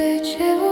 一切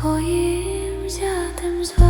своїм взятим звати.